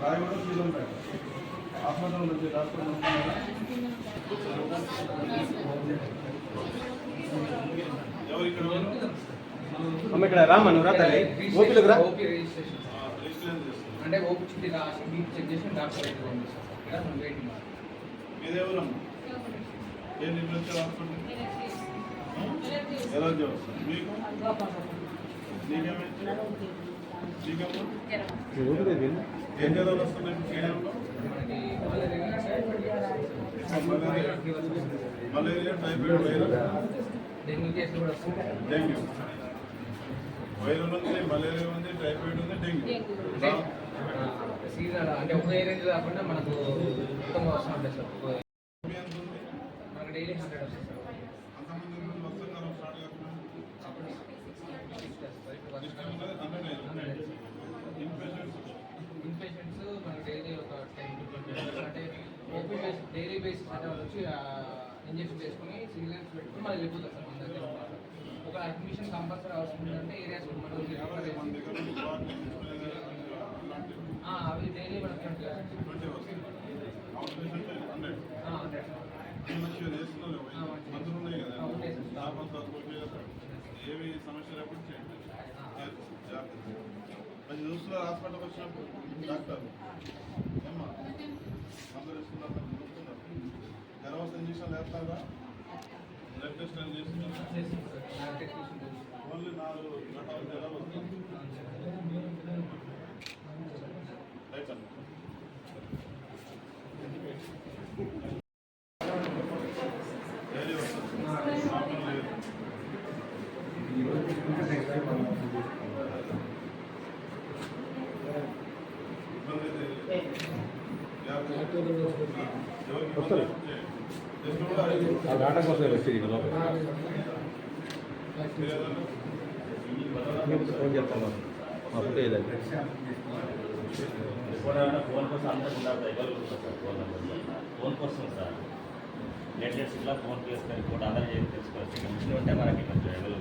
రాయగూడ Sri Lanka hospital నుంచి doctor అమ్మ ఇక్కడ రామ్మా నువ్వు రా తల్లి. ఓపీలోకి రా. OP registration. ఆ, రిజిస్ట్రేషన్ చేస్తున్నారు. అంటే ఓపీ చుట్టి రాసి మీకు చెక్ చేసి డాక్టర్ అయితే పంపిస్తాం ఇక్కడ మనం వెయిటింగ్ మీది ఎవరమ్మా? ఏ నిన్న వచ్చారు హాస్పిటల్ ఎలా వస్తుంది మీకు? నీకేమైతే నీకేమో ఏం జ్వరాలు వస్తున్నాయి malaria typhoid viral dengue viral ఉంది మలేరియా ఉంది టైఫాయిడ్ ఉంది డెంగ్యూ. అంటే సీజన్ అంటే ఒక ఏరియా కాకుండా మనకు మొత్తం వస్తూ ఉంటాయి సార్? మనకు డైలీ హండ్రెడ్ వస్తుంది సార్. అంతమంది స్టార్ట్ కాకుండా? అప్పుడు సిక్స్ వస్తుంది సార్ ఇప్పుడు ఇష్టం వర్షం ఉన్నది హండ్రెడ్ అయింది. హండ్రెడ్ ఇన్పేషెంట్స్ ఇన్పేషెంట్స్ మనకి డైలీ ఒక టెన్ టు ట్వంటీ అంటే ఓపీ బేస్ డైలీ వాళ్ళు వచ్చి ఇంజెక్షన్ చేసుకుని సిలిండర్స్ పెట్టుకుని మళ్ళీ వెళ్ళిపోతారు సార్ మన దగ్గర ఒక అడ్మిషన్ కంపల్సరీ అవసరం ఉందంటే ఏరియాస్ అలాంటివి అవి డైలీ మంచిగా మందులు ఉన్నాయి కదా ఏవి సమస్యలు ఎప్పుడు చేయండి జాగ్రత్త అది. చూస్తున్నారు హాస్పిటల్కి వచ్చినప్పుడు డాక్టర్. ఏమ్మా? అందరూ ఇస్తున్నారు చూస్తున్నారు గర్భవతి ఇంజక్షన్ వేస్తారా బ్లడ్ టెస్ట్ అని చేసి ఓన్లీ నాలుగు గంటల జ్వరాలు వస్తుంది రైట్ డైలీ వస్తుంది మామూలు లేదు ఇబ్బంది అయితే జాగ్రత్త. ఎవరికి కోసం వచ్చేది ఫోన్ చేస్తాను మా ఫోటో ఏదండి ఫోన్ కోసం అందరూ ఉండాలి సార్ ఫోన్ ఫోన్ కోసం సార్ లేటెస్ట్ ఇట్లా ఫోన్ చేసుకొని కూడా అందరూ చేసి తెలుసుకోవచ్చు ఉంటే మనకి కొంచెం ఎవరు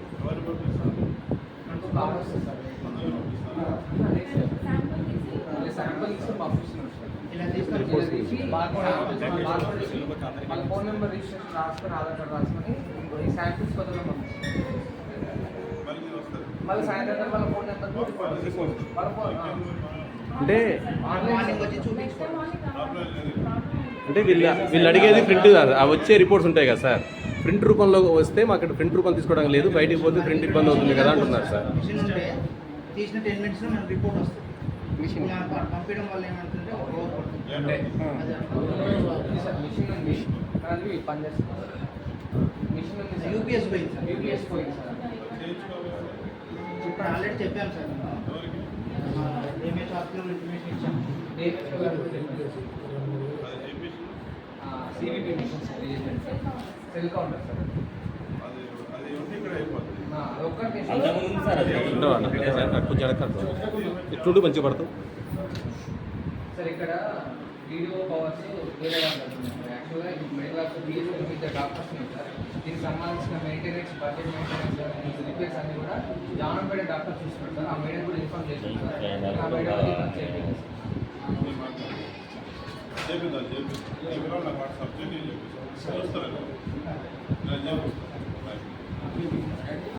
వాళ్ళ ఫోన్ నెంబర్ రిజిస్ట్రేషన్ రాసుకొని ఆధార్ రాసుకొని ఈ శాంపిల్స్ మళ్ళీ సాయంత్రం వాళ్ళ ఫోన్ నెంబర్ వాళ్ళ ఫోన్ అంటే అంటే వీళ్ళు వీళ్ళు అడిగేది ప్రింట్ కాదు. ఆ వచ్చే రిపోర్ట్స్ ఉంటాయి కదా సార్. ప్రింట్ రూపంలో వస్తే మాకు ప్రింట్ రూపం తీసుకోవడం లేదు. బయటికి పోతే ప్రింట్ ఇబ్బంది అవుతుంది కదా అంటున్నారు సార్. తీసిన టెన్ మినిట్స్లో మనకు రిపోర్ట్ వస్తుంది. మిషన్. పంపించడం వల్ల ఏమంటుంటే ఒక రోజు పడుతుంది. మిషన్ మిషన్ యూపీఎస్ పోయింది సార్. యూపీఎస్ పోయింది సార్. ఇప్పుడు ఆల్రెడీ చెప్పాను సార్. ఏమేమి హాస్పిటల్ ఇన్ఫర్మేషన్ ఇచ్చాము. CBP machine sir cell counter sir. అది అది కొంచెం వెనక్కి ఇట్లుండి మంచిగా పడతాం. సార్ ఇక్కడ వీడియో పవర్స్ వేరే వాళ్ళు యాక్చువల్గా మిడిల్ క్లాస్ బిఎస్ఎల్ మీద డాక్టర్స్ ఉన్నారు సార్. దీనికి సంబంధించిన మెయింటెనెన్స్ బడ్జెట్ మెయింటెనెన్స్ రిపేర్స్ అన్ని కూడా జానంపేట డాక్టర్ చూస్తున్నారు సార్. ఆ మేడం కూడా ఇన్ఫార్మ్ చేస్తున్నారు సార్. ఆ మేడం చేయండి